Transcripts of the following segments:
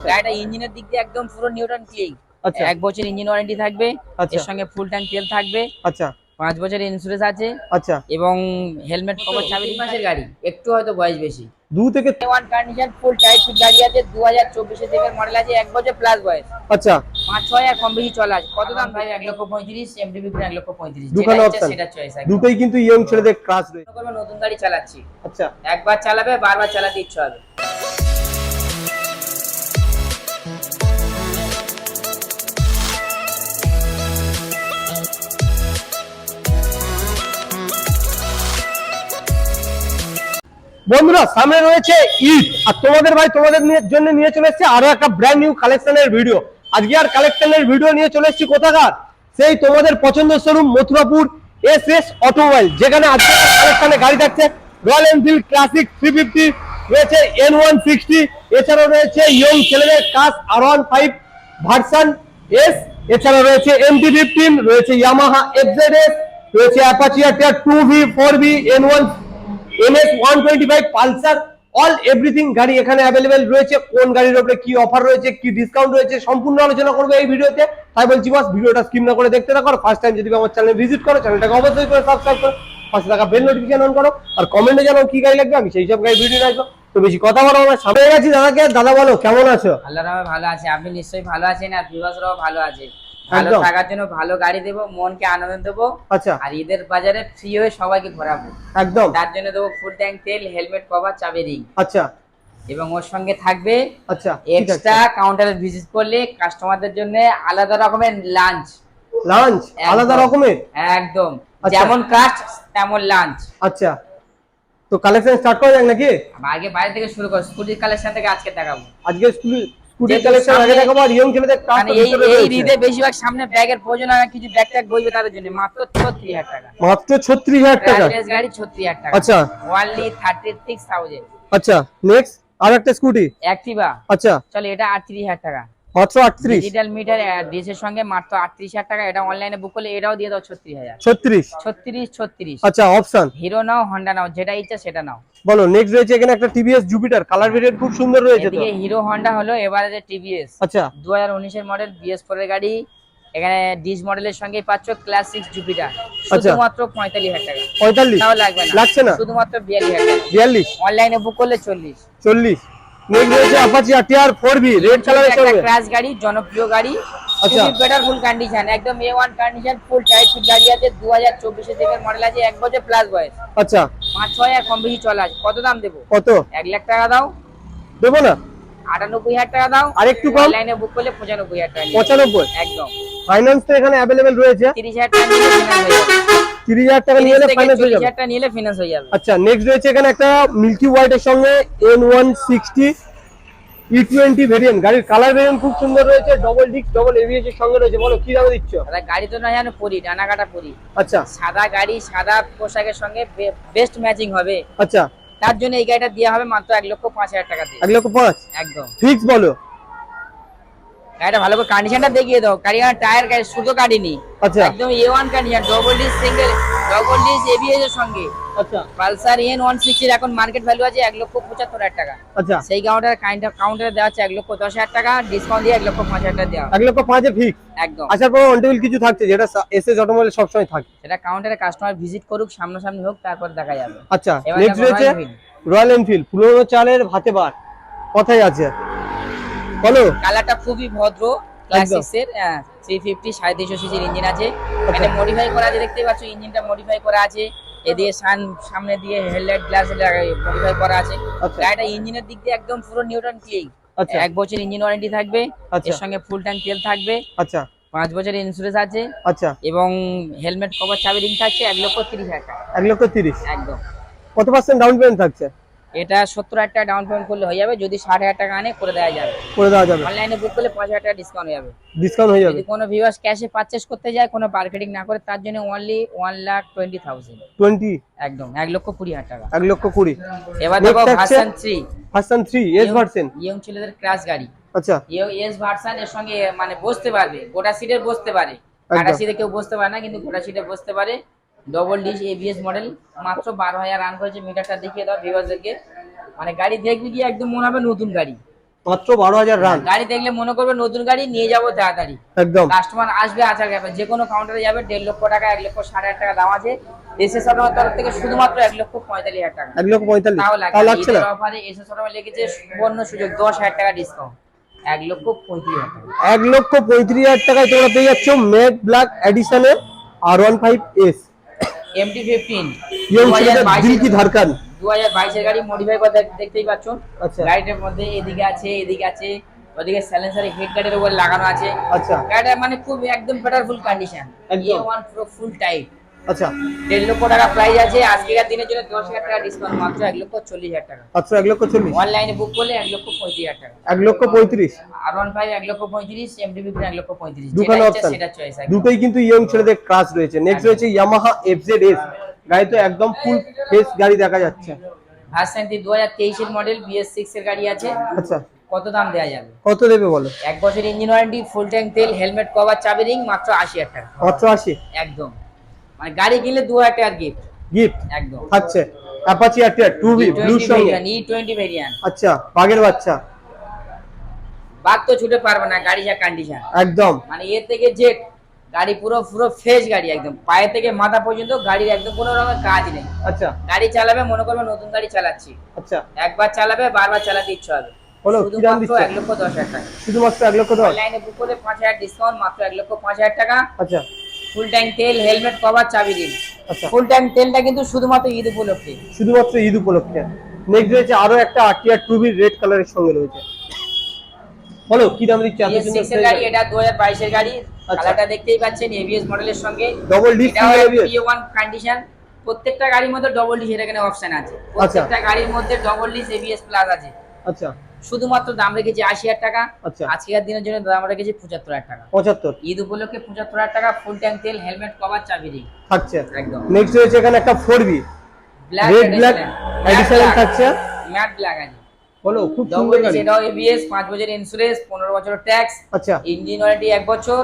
গাড়িটা ইঞ্জিনের দিক দিয়ে একদম পুরো নিউটন ক্লিক আচ্ছা। এক বছর ইঞ্জিন ওয়ারেন্টি থাকবে আচ্ছা। এর সঙ্গে ফুল ট্যাঙ্ক তেল থাকবে আচ্ছা। পাঁচ বছরের ইন্স্যুরেন্স আছে আচ্ছা। এবং হেলমেট কভার চাবি মাসের গাড়ি একটু হয়তো বয়স বেশি। দু থেকে one condition full tight fit গাড়ি আছে দু হাজার চব্বিশে থেকে মডেল আছে এক বছর প্লাস বয়স। আচ্ছা। পাঁচ ছয় আর কম বেশি চলা আছে। কত দাম ভাই? এক লক্ষ পঁয়ত্রিশ এমডিবি এক লক্ষ পঁয়ত্রিশ। দুখানে সেটা চয়েস দুটোই কিন্তু ইয়ং ছেলেদের ক্লাস রয়েছে নতুন গাড়ি চালাচ্ছি। আচ্ছা। একবার চালাবে বারবার চালাতে ইচ্ছা হবে। বন্ধুরা, সামনে রয়েছে ঈদ। আর তোমাদের ভাই, তোমাদের নিয়ে- জন্য নিয়ে চলে এসেছে আরও একটা ব্র্যান্ড নিউ কালেকশনের ভিডিও আজকে আর কালেকশনের ভিডিও নিয়ে চলে এসেছি কোথাকার? সেই তোমাদের পছন্দের showroom Mathurapur S S automobile যেখানে আজকে কালেকশনে গাড়ি থাকছে। Royal Enfield Classic three fifty রয়েছে এন ওয়ান সিক্সটি এছাড়াও রয়েছে ইয়ং ছেলেদের কাস R one five version S এছাড়া রয়েছে এম এমটি ফিফটিন রয়েছে ইয়ামাহা এফজেড এস রয়েছে Apache R two V four V N one NS one twenty five Pulsar all everything গাড়ি এখানে অ্যাভেলেবেল রয়েছে। কোন গাড়ির উপরে কি অফার রয়েছে, কি ডিসকাউন্ট রয়েছে, সম্পূর্ণ আলোচনা করব এই ভিডিওতে। তাই বলছি বাস ভিডিওটা স্কিপ না করে দেখতে থাকো। ফার্স্ট টাইম যদি আমার চ্যানেল ভিজিট করো চ্যানেলটাকে অবশ্যই করে সাবস্ক্রাইব করো। পাশে থাকা বেল নোটিফিকেশন অন করো। আর কমেন্টে জানাও কি গাড়ি লাগবে, আমি সেই সব গাড়ি ভিডিও আসব। তো বেশি কথা বলো আমার সামনে গেছি দাদাকে। দাদা বলো, কেমন আছো? আল্লাহ ভালো আছে। আপনি নিশ্চয়ই ভালো আছেন আর বিভাসরাও ভালো আছে। ভালো থাকার জন্য ভালো গাড়ি দেবো মনকে আনন্দ দেবো। আচ্ছা। আর ঈদের বাজারে ফ্রি হয়ে সবাইকে ঘোরাবো। একদম। তার জন্য দেবো ফুল ট্যাঙ্ক তেল হেলমেট কভার চাবি রিং আচ্ছা। এবং ওর সঙ্গে থাকবে আচ্ছা এক্সট্রা কাউন্টারে ভিজিট করলে কাস্টমারদের জন্য আলাদা রকমের লাঞ্চ লাঞ্চ আলাদা রকমের? একদম। আচ্ছা। যেমন কাস্ট তেমন লাঞ্চ আচ্ছা। তো কালেকশন স্টার্ট করা যাক নাকি? আগে বাইরে থেকে শুরু কর স্কুটির কালেকশন থেকে আজকে দেখাবো। আজকে স্কুল কালেকশন আগে দেখাবো আর ইয়ং ছেলেদের মানে এই এই ঈদে বেশিরভাগ সামনে ব্যাগের প্রয়োজন হয় কিছু ব্যাগ ট্যাগ বইবে তাদের জন্য। মাত্র ছত্রিশ হাজার টাকা। মাত্র ছত্রিশ হাজার টাকা? রাজেশ গাড়ি ছত্রিশ হাজার টাকা। আচ্ছা। ওয়ানলি থার্টি সিক্স থাউজেন্ড আচ্ছা নেক্সট আর একটা স্কুটি অ্যাক্টিভা আচ্ছা। চলো এটা আটত্রিশ হাজার টাকা। মাত্র আটত্রিশ। ডিজিটাল মিটার ডিসের সঙ্গে মাত্র আটত্রিশ হাজার টাকা। এটা অনলাইনে বুক করলে এটাও দিয়ে দাও ছত্রিশ হাজার। ছত্রিশ? ছত্রিশ ছত্রিশ। আচ্ছা অপশন হিরো নাও হন্ডা নাও যেটা ইচ্ছা সেটা নাও। বলো নেক্সট রয়েছে এখানে একটা টিভিএস জুপিটার কালার ভেরিয়েন্ট খুব সুন্দর রয়েছে তো? এদিকে হিরো হন্ডা হলো এবারে যে টিভিএস আচ্ছা। দু হাজার উনিশের মডেল বিএস ফোর এর গাড়ি। এখানে ডিস মডেলের সঙ্গে পাচ্ছ ক্লাস সিক্স জুপিটার শুধুমাত্র পঁয়তাল্লিশ হাজার টাকা। পঁয়তাল্লিশ? তাও লাগবে না। লাগছে না? শুধুমাত্র বিয়াল্লিশ হাজার বিয়াল্লিশ? অনলাইনে বুক করলে চল্লিশ। চল্লিশ। নেক্সট রয়েছে রেড কালারের গাড়ি জনপ্রিয় গাড়ি। আচ্ছা। বেটার ফুল কন্ডিশন একদম A one condition full tight fit গাড়ি আছে মডেল আছে এক বছর প্লাস বয়স। আচ্ছা। আর কম বেশি চলা আছে। কত দাম দেবো? কত? লাখ টাকা দাও। দেবো না? টাকা দাও। আর একটু কম? অনলাইনে বুক করলে পঁচানব্বই হাজার টাকা নিয়ে যাবে। পঁচানব্বই? একদম। ফাইন্যান্স তো এখানে রয়েছে। তিরিশ হাজার টাকা নিলে ফিনান্স হয়ে যাবে তিরিশ হাজার টাকা হয়ে যাবে। টাকা নিলে হয়ে যাবে। আচ্ছা নেক্সট রয়েছে এখানে একটা মিল্কি সঙ্গে N one sixty E twenty variant গাড়ির কালার ভেরিয়েন্ট খুব সুন্দর রয়েছে ডবল ডিক ডবল এভিএস এর সঙ্গে রয়েছে। বলো কি দামে দিচ্ছ? দাদা গাড়ি তো না জানো পরি ডানা কাটা পরি। আচ্ছা। সাদা গাড়ি সাদা পোশাকের সঙ্গে বেস্ট ম্যাচিং হবে। আচ্ছা। তার জন্য এই গাড়িটা দেওয়া হবে মাত্র এক লক্ষ পাঁচ হাজার টাকা দিয়ে। এক লক্ষ পাঁচ? একদম। ফিক্স বলো। গাড়িটা ভালো করে কন্ডিশনটা দেখিয়ে দাও। গাড়ি টায়ার গাড়ি শুধু কাটিনি। আচ্ছা। একদম A one condition double disc single double disc ABS এর সঙ্গে। আচ্ছা। পালসার এন ওয়ান সিক্সটির এখন মার্কেট ভ্যালু আছে এক লক্ষ পঁচাত্তর হাজার টাকা। আচ্ছা। সেই কাউন্টার কাউন্টারে দেওয়া আছে এক লক্ষ দশ হাজার টাকা ডিসকাউন্ট দিয়ে এক লক্ষ পাঁচ হাজার টাকা দেওয়া এক লক্ষ পাঁচে ফিক্স একদম। আসার পর অনটেবিল কিছু থাকছে যেটা এস এস অটোমোবাইল সবসময় থাকে। সেটা কাউন্টারে কাস্টমার ভিজিট করুক সামনাসামনি হোক তারপর দেখা যাবে। আচ্ছা নেক্সট রয়েছে রয়্যাল এনফিল্ড পুরোনো চালের ভাতে বার। কথাই আছে। বলো। কালারটা খুবই ভদ্র ক্লাসিক্স এর থ্রি ফিফটি সাড়ে তিনশো সিসির ইঞ্জিন আছে। এখানে মডিফাই করা আছে দেখতে পাচ্ছ ইঞ্জিনটা মডিফাই করা আছে। এদিকে সামনে দিয়ে হেডলাইট গ্লাস মডিফাই করা আছে। আচ্ছা। গাড়িটা ইঞ্জিনের দিক দিয়ে একদম পুরো নিউটন ক্লিক আচ্ছা। এক বছর ইঞ্জিন ওয়ারেন্টি থাকবে আচ্ছা। এর সঙ্গে ফুল ট্যাঙ্ক তেল থাকবে। আচ্ছা। পাঁচ বছরের ইন্স্যুরেন্স আছে। আচ্ছা। এবং হেলমেট কভার চাবি রিং থাকছে এক লক্ষ তিরিশ হাজার এক লক্ষ তিরিশ। একদম। কত পার্সেন্ট ডাউন পেমেন্ট থাকছে? এটা সত্তর হাজার টাকা ডাউন পেমেন্ট করলে হয়ে যাবে যদি ষাট হাজার টাকা আনে করে দেওয়া যাবে। করে দেওয়া যাবে। অনলাইনে বুক করলে পাঁচ হাজার টাকা ডিসকাউন্ট হয়ে যাবে। ডিসকাউন্ট হয়ে যাবে। যদি কোনো ভিউয়ার্স ক্যাশে পারচেস করতে যায় কোনো মার্কেটিং না করে তার জন্য only one lakh twenty thousand twenty একদম এক লক্ষ কুড়ি হাজার টাকা। এক লক্ষ কুড়ি। এবার দেখো version three version three S version young ছেলেদের ক্রাশ গাড়ি। আচ্ছা। এস ভার্সন এর সঙ্গে মানে বসতে পারবে গোটা সিটে বসতে পারে। গোটা সিটে কেউ বসতে পারে না কিন্তু গোটা সিটে বসতে পারে। ডবল ডিশ এবিএস মডেল মাত্র বারো হাজার রান করেছে মিটারটা দেখিয়ে দাও ভিউয়ার্সদেরকে মানে গাড়ি দেখবি কি একদম মনে হবে নতুন গাড়ি। মাত্র বারো হাজার রান গাড়ি দেখলে মনে করবে নতুন গাড়ি নিয়ে যাব তাড়াতাড়ি। একদম। কাস্টমার আসবে আচার ব্যাপার যে কোনো কাউন্টারে যাবে দেড় লক্ষ টাকা এক লক্ষ সাড়ে আট টাকা দাম আছে। এসএস অটোমের তরফ থেকে শুধুমাত্র এক লক্ষ পঁয়তাল্লিশ হাজার টাকা। এক লক্ষ পঁয়তাল্লিশ তাও লাগছে না? অফারে এসএস অটোমে লিখেছে সুবর্ণ সুযোগ দশ হাজার টাকা ডিসকাউন্ট এক লক্ষ পঁয়ত্রিশ হাজার টাকা। এক লক্ষ পঁয়ত্রিশ হাজার টাকায় তোমরা পেয়ে যাচ্ছ matte black এডিশনের R one five S MT fifteen দিল কি ধারকান? দু হাজার বাইশের গাড়ি মডিফাই করে দেখতেই পাচ্ছ। আচ্ছা। গাড়িটার মধ্যে এদিকে আছে এদিকে আছে ওদিকে সাইলেন্সার হেড গার্ডের উপর লাগানো আছে। আচ্ছা। গাড়িটা মানে খুব একদম better full condition. A one pro full type আচ্ছা। দেড় লক্ষ টাকা প্রাইস আছে আজকের দিনের জন্য দশ হাজার টাকা ডিসকাউন্ট মাত্র এক লক্ষ চল্লিশ হাজার টাকা। মাত্র এক লক্ষ চল্লিশ? অনলাইনে বুক করলে এক লক্ষ পঁয়ত্রিশ হাজার টাকা। এক লক্ষ পঁয়ত্রিশ? আর ওয়ান ফাইভ এক লক্ষ পঁয়ত্রিশ এমডি ফিফটিন এক লক্ষ পঁয়ত্রিশ। দুখানে অপশন সেটা চয়েস দুটোই কিন্তু ইয়ং ছেলেদের ক্রাশ রয়েছে। নেক্সট রয়েছে ইয়ামাহা এফজেড এস গাড়ি তো একদম ফুল ফ্রেশ গাড়ি দেখা যাচ্ছে। ভার্সেন্টি দু হাজার তেইশের মডেল বিএস সিক্স এর গাড়ি আছে। আচ্ছা। কত দাম দেওয়া যাবে? কত দেবে বলো? এক বছর ইঞ্জিন ওয়ারেন্টি ফুল ট্যাঙ্ক তেল হেলমেট কভার চাবি রিং মাত্র আশি হাজার টাকা। মাত্র আশি? একদম। মানে গাড়ি কিনলে দু হাজার টাকার গিফট গিফট একদম। থাকছে অ্যাপাচি আরটিআর টু ব্লু সঙ্গে ই টোয়েন্টি ভেরিয়ান আচ্ছা বাঘের বাচ্চা। বাদ তো ছুটে পারবে না গাড়ি যা কন্ডিশন একদম। মানে এর থেকে জেট গাড়ি পুরো পুরো ফ্রেশ গাড়ি একদম। পায়ে থেকে মাথা পর্যন্ত গাড়ির একদম কোনো রকমের কাজ নেই। আচ্ছা। গাড়ি চালাবে মনে করবে নতুন গাড়ি চালাচ্ছি। আচ্ছা। একবার চালাবে বারবার চালাতে ইচ্ছে হবে। দাম শুধুমাত্র এক লক্ষ দশ হাজার টাকা। শুধুমাত্র এক লক্ষ দশ? অনলাইনে বুক করলে পাঁচ হাজার ডিসকাউন্ট মাত্র এক লক্ষ পাঁচ হাজার টাকা। আচ্ছা। ফুল ট্যাঙ্ক তেল হেলমেট কভার চাবি দিন আচ্ছা। ফুল ট্যাঙ্ক তেলটা কিন্তু শুধুমাত্র ঈদ উপলক্ষে। শুধুমাত্র ঈদ উপলক্ষে। নেক্সট রয়েছে আরও একটা আরটিআর টু বি রেড কালারের সঙ্গে রয়েছে। বলো কি দাম দিচ্ছে? এত BS6 সুন্দর এর গাড়ি এটা দু হাজার গাড়ি। আচ্ছা। কালারটা দেখতেই পাচ্ছেন এবিএস মডেলের সঙ্গে। ডবল ডিস্ক ওয়ান কন্ডিশন প্রত্যেকটা গাড়ির মধ্যে ডবল ডিস এর এখানে অপশন আছে। আচ্ছা। প্রত্যেকটা গাড়ির মধ্যে ডবল ডিস এবিএস প্লাস আছে। আচ্ছা। শুধুমাত্র দাম রেখেছি আশি হাজার টাকা আচ্ছা। আজকের দিনের জন্য দাম রেখেছি পঁচাত্তর হাজার টাকা। পঁচাত্তর। ঈদ উপলক্ষে পঁচাত্তর হাজার টাকা ফুল ট্যাঙ্ক তেল হেলমেট কভার চাবি রিং থাকছে। একদম। নেক্সট রয়েছে এখানে একটা four B. Black red black edition থাকছে। ম্যাট ব্ল্যাক আছে। বলো খুব সুন্দর গাড়ি। এটাও এবিএস পাঁচ বছরের ইন্স্যুরেন্স পনেরো বছরের ট্যাক্স আচ্ছা। ইঞ্জিন ওয়ারেন্টি এক বছর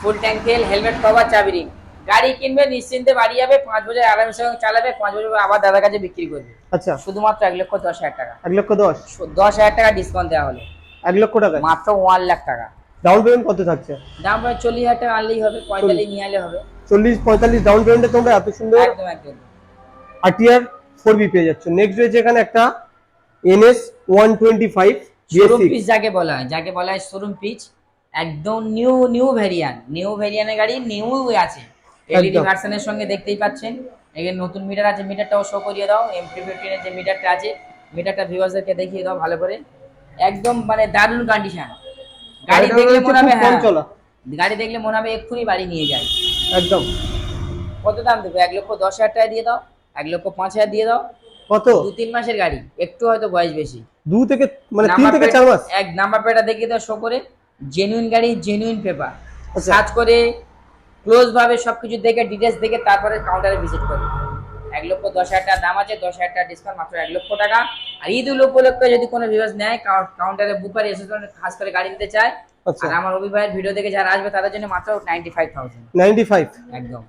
ফুল ট্যাঙ্ক তেল হেলমেট কভার চাবি রিং গাড়ি কিনবে নিশ্চিন্তে বাড়ি যাবে পাঁচ বছর আরামের সঙ্গে চালাবে পাঁচ বছর আবার দাদার কাছে বিক্রি করবে। আচ্ছা। শুধুমাত্র এক লক্ষ দশ হাজার টাকা। এক লক্ষ দশ? দশ হাজার টাকা ডিসকাউন্ট দেওয়া হলো। এক লক্ষ টাকা মাত্র ওয়ান লাখ টাকা। ডাউন পেমেন্ট কত থাকছে? দাম প্রায় চল্লিশ হাজার টাকা আনলেই হবে পঁয়তাল্লিশ নিয়ে আনলে হবে। চল্লিশ পঁয়তাল্লিশ ডাউন পেমেন্টে তোমরা এত সুন্দর একদম একদম। আরটিআর ফোর বি পেয়ে যাচ্ছ। নেক্সট রয়েছে এখানে একটা NS one twenty five showroom piece যাকে বলা হয় যাকে বলা হয় শোরুম পিচ একদম নিউ নিউ ভ্যারিয়ান নিউ ভ্যারিয়ানের গাড়ি নিউ আছে। এলইডি ভার্সনের সঙ্গে দেখতেই পাচ্ছেন। এখানে নতুন মিটার আছে মিটারটাও শো করিয়ে দাও। এমপি ফিফটিনের যে মিটারটা আছে মিটারটা ভিউয়ার্সদেরকে দেখিয়ে দাও ভালো করে। একদম মানে দারুণ কন্ডিশন গাড়ি দেখলে মনে হবে হ্যাঁ চলা। গাড়ি দেখলে মনে হবে এক্ষুনি বাড়ি নিয়ে যায়। একদম। কত দাম দেবো? এক লক্ষ দশ হাজার টাকা দিয়ে দাও এক লক্ষ পাঁচ হাজার দিয়ে দাও। কত? দু তিন মাসের গাড়ি একটু হয়তো বয়স বেশি। দু থেকে মানে তিন থেকে চার মাস? এক নাম্বার প্লেটটা দেখিয়ে দাও শো করে। জেনুইন গাড়ি জেনুইন পেপার আচ্ছা। সার্চ করে ক্লোজ ভাবে সবকিছু দেখে ডিটেলস দেখে তারপরে কাউন্টারে ভিজিট করে এক লক্ষ দশ হাজার টাকা দাম আছে দশ হাজার টাকা ডিসকাউন্ট মাত্র এক লক্ষ টাকা। আর ঈদ উল উপলক্ষে যদি কোনো ভিউয়ার্স নেয় কাউন্টারে বুকার এসে খাস করে গাড়ি নিতে চায় আচ্ছা। আর আমার রবি ভাইয়ের ভিডিও দেখে যারা আসবে তাদের জন্য মাত্র ninety five thousand ninety five একদম।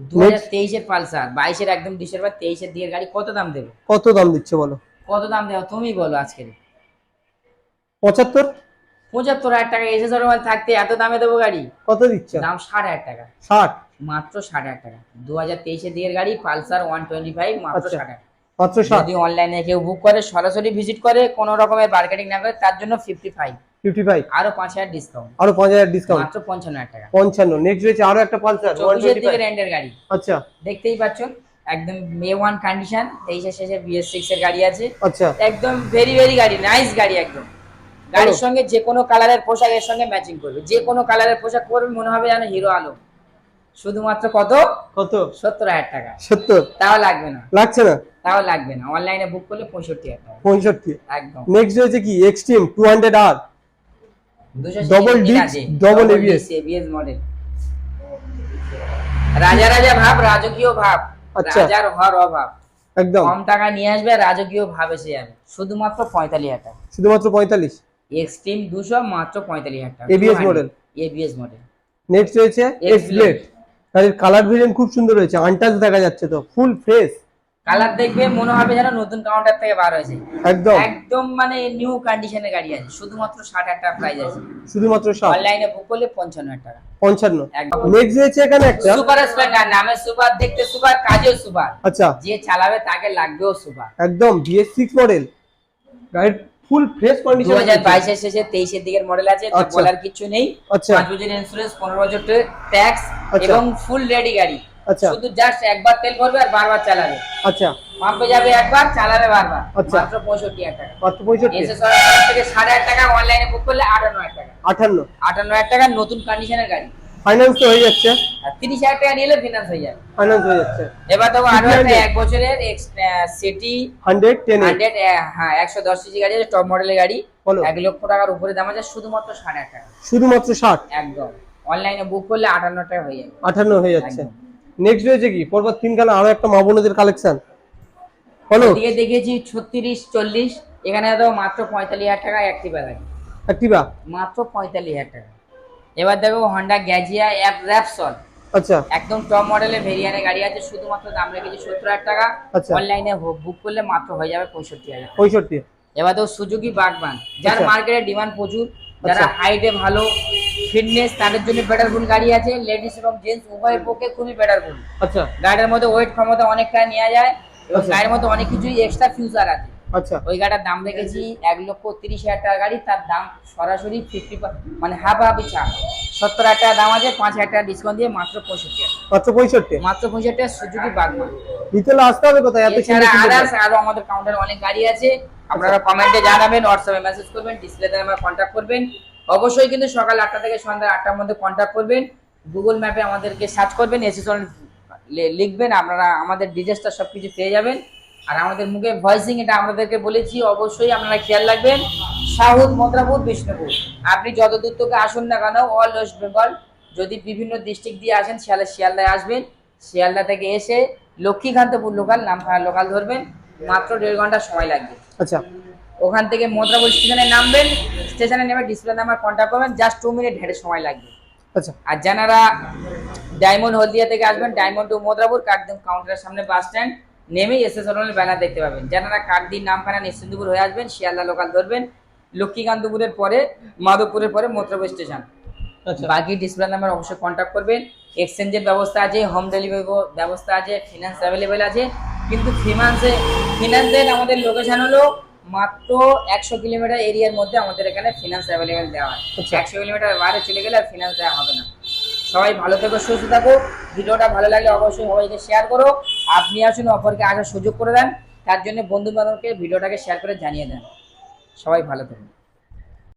দু হাজার তেইশের পালসার বাইশের একদম ডিসেম্বর তেইশের দিকের গাড়ি কত দাম দেবে? কত দাম দিচ্ছে বলো? কত দাম দেওয়া তুমি বলো আজকের। পঁচাত্তর? পঁচাত্তর হাজার টাকা এসে সরমাল থাকতে এত দামে দেবো গাড়ি? কত দিচ্ছে দাম ষাট হাজার টাকা। ষাট? মাত্র ষাট হাজার টাকা। দু হাজার তেইশের দিকের গাড়ি পালসার ওয়ান টোয়েন্টি ফাইভ মাত্র। ষাট? হাজার যদি অনলাইনে কেউ বুক করে সরাসরি ভিজিট করে কোনো রকমের মার্কেটিং না করে তার জন্য ফিফটি ফাইভ ফিফটি ফাইভ আরও পাঁচ হাজার ডিসকাউন্ট আরও পাঁচ হাজার ডিসকাউন্ট মাত্র পঞ্চান্ন হাজার টাকা। পঞ্চান্ন। নেক্সট রয়েছে আরও একটা পালসার চব্বিশের দিকে রেন্টের গাড়ি। আচ্ছা। দেখতেই পাচ্ছ একদম মে ওয়ান কন্ডিশন তেইশের শেষে বিএস সিক্স এর গাড়ি আছে। আচ্ছা। একদম ভেরি ভেরি গাড়ি নাইস গাড়ি একদম। গাড়ির সঙ্গে যে কোনো কালারের পোশাকের সঙ্গে ম্যাচিং করবে। যে কোনো কালারের পোশাক পরবে মনে হবে যেন হিরো আলম। শুধুমাত্র কত? কত? সত্তর হাজার টাকা। সত্তর? তাও লাগবে না। লাগছে না? তাও লাগবে না। অনলাইনে বুক করলে পঁয়ষট্টি হাজার টাকা। পঁয়ষট্টি? একদম। নেক্সট রয়েছে কি? Xtreme two hundred R Double disc, double ABS ABS model রাজা রাজা ভাব রাজকীয় ভাব। আচ্ছা। রাজার হর অভাব। একদম। কম টাকা নিয়ে আসবে রাজকীয় ভাব এসে যাবে। শুধুমাত্র পঁয়তাল্লিশ হাজার টাকা। শুধুমাত্র পঁয়তাল্লিশ? এক্সট্রিম দুশো মাত্র পঁয়তাল্লিশ হাজার টাকা। ABS model। ABS model next রয়েছে? এক্স ব্লেড গাড়ির কালার ভেরিয়েন্ট খুব সুন্দর রয়েছে। আনটাচ দেখা যাচ্ছে তো। ফুল ফ্রেশ কালার দেখবে মনে হবে যেন নতুন কাউন্টার থেকে বার হয়েছে। একদম। একদম মানে নিউ কন্ডিশনের গাড়ি আছে। শুধুমাত্র ষাট হাজার টাকা প্রাইস আছে। শুধুমাত্র ষাট? অনলাইনে বুক করলে পঞ্চান্ন হাজার টাকা। পঞ্চান্ন। একদম। নেক্সট রয়েছে এখানে একটা। সুপার স্প্লেন্ডার নামে সুপার দেখতে সুপার কাজেও সুপার আচ্ছা। যে চালাবে তাকে লাগবেও সুপার একদম বিএস সিক্স মডেল গাড়ির ফুল ফ্রেশ কন্ডিশন হাজার বাইশের শেষে তেইশের দিকের মডেল আছে তো আচ্ছা। বলার কিছু নেই। আচ্ছা। পাঁচ বছরের ইন্স্যুরেন্স পনেরো বছর ট্যাক্স আচ্ছা। এবং ফুল রেডি গাড়ি। আচ্ছা। শুধু জাস্ট একবার তেল ভরবে আর বারবার চালাবে। আচ্ছা। পাম্পে যাবে একবার চালাবে বারবার। আচ্ছা। মাত্র পঁয়ষট্টি হাজার টাকা। মাত্র পঁয়ষট্টি। এসে সরাসরি থেকে সাড়ে আট টাকা অনলাইনে বুক করলে আটান্ন হাজার টাকা। আঠান্ন আটান্ন হাজার টাকা নতুন কন্ডিশনের গাড়ি। ফাইন্যান্স তো হয়ে যাচ্ছে। তিরিশ হাজার টাকা নিলে ফিনান্স হয়ে যাবে। ফাইন্যান্স হয়ে যাচ্ছে। এবার দেখো আরও City একটা এক বছরের সিটি হান্ড্রেড টেন হান্ড্রেড হ্যাঁ একশো দশ সিসি গাড়ি আছে টপ মডেলের গাড়ি। এক লক্ষ টাকার উপরে দাম আছে শুধুমাত্র আট টাকা। শুধুমাত্র ষাট? একদম। অনলাইনে বুক করলে আটান্ন টাকা হয়ে যাবে। আঠান্ন হয়ে যাচ্ছে। নেক্সট রয়েছে কি? পরপর তিনখানা আরও একটা মা বোনদের কালেকশন বলো। এদিকে দেখেছি ছত্রিশ চল্লিশ এখানে তো মাত্র পঁয়তাল্লিশ হাজার টাকা অ্যাক্টিভা লাগে অ্যাক্টিভা মাত্র পঁয়তাল্লিশ হাজার টাকা। এবার দেখো হন্ডা গ্যাজিয়া অ্যাপ র্যাপসল আচ্ছা একদম টপ মডেলের ভেরিয়ানের গাড়ি আছে শুধুমাত্র দাম রেখেছি সত্তর হাজার টাকা আচ্ছা। অনলাইনে বুক করলে মাত্র হয়ে যাবে পঁয়ষট্টি হাজার পঁয়ষট্টি এবার তো সুজুকি বাগবান যার আচ্ছা। মার্কেটে ডিমান্ড প্রচুর যারা আচ্ছা। হাইটে ভালো ফিটনেস তাদের জন্য বেটার গুণ গাড়ি আছে লেডিস এবং জেন্টস উভয়ের পক্ষে খুবই বেটার গুণ আচ্ছা গাড়ির মধ্যে ওয়েট ক্ষমতা অনেকটা নেওয়া যায় এবং আচ্ছা। গাড়ির মধ্যে অনেক কিছুই এক্সট্রা ফিউচার আছে আচ্ছা। ওই গাড়িটার দাম রেখেছি এক লক্ষ তিরিশ হাজার টাকা গাড়ি তার দাম সরাসরি ফিফটি মানে হাফ হাফই ছাড় সত্তর হাজার টাকা দাম আছে পাঁচ হাজার টাকা ডিসকাউন্ট দিয়ে মাত্র পঁয়ষট্টি মাত্র পঁয়ষট্টি? মাত্র পঁয়ষট্টি টাকা সুজুকি বাগমান ভিতরে আসতে হবে কোথায়? এত আদার্স আরও আমাদের কাউন্টারে অনেক গাড়ি আছে। আপনারা কমেন্টে জানাবেন হোয়াটসঅ্যাপে মেসেজ করবেন ডিসপ্লেতে আমার কন্ট্যাক্ট করবেন। অবশ্যই কিন্তু সকাল আটটা থেকে সন্ধ্যা আটটার মধ্যে কন্ট্যাক্ট করবেন। গুগল ম্যাপে আমাদেরকে সার্চ করবেন এসে লিখবেন আপনারা আমাদের ডিটেলসটা সব কিছু পেয়ে যাবেন। আর আমাদের মুখে ভয়েসিং এটা আমাদেরকে বলেছি অবশ্যই আপনারা খেয়াল রাখবেন। সাহুদ মদ্রাপুর বিষ্ণুপুর। আপনি যত দূর থেকে আসুন না কেন অল ওয়েস্ট বেঙ্গল যদি বিভিন্ন ডিস্ট্রিক্ট দিয়ে আসেন শিয়ালে শিয়ালদায় আসবেন। শিয়ালদা থেকে এসে লক্ষ্মীকান্তপুর লোকাল নাম লোকাল ধরবেন। মাত্র দেড় ঘণ্টা সময় লাগবে। আচ্ছা। ওখান থেকে মদ্রাপুর স্টেশনে নামবেন। স্টেশনে নেমে ডিসপ্লে নাম্বার কন্ট্যাক্ট করবেন। জাস্ট টু মিনিট হেঁটে সময় লাগবে। আচ্ছা। আর যারা ডায়মন্ড হলদিয়া থেকে আসবেন ডায়মন্ড টু মদ্রাপুর কাকদিন কাউন্টারের সামনে বাস স্ট্যান্ড নেমেই এস এস ব্যানার দেখতে পাবেন। যারা কাকদিন নামখানা নিশ্চিন্দপুর হয়ে আসবেন শিয়ালদা লোকাল ধরবেন লক্ষ্মীকান্তপুরের পরে মাধবপুরের পরে স্টেশন আচ্ছা। বাকি ডিসপ্লে নাম্বার অবশ্যই কন্ট্যাক্ট করবেন। এক্সচেঞ্জের ব্যবস্থা আছে হোম ডেলিভারি ব্যবস্থা আছে ফিনান্স অ্যাভেলেবেল আছে। কিন্তু ফিনান্সে ফিনান্সের আমাদের লোকেশন হলো মাত্র একশো কিলোমিটার এরিয়ার মধ্যে আমাদের এখানে ফিনান্স অ্যাভেলেবেল দেওয়া হয়। আচ্ছা। একশো কিলোমিটার বাইরে চলে গেলে আর ফিনান্স দেওয়া হবে না। সবাই ভালো থেকো, সুস্থ থাকো। ভিডিওটা ভালো লাগলে অবশ্যই সবাইকে শেয়ার করো। আপনি আসুন, অপরকে আসার সুযোগ করে দেন। তার জন্য বন্ধু বান্ধবকে ভিডিওটাকে শেয়ার করে জানিয়ে দেন। সবাই ভালো থাকুন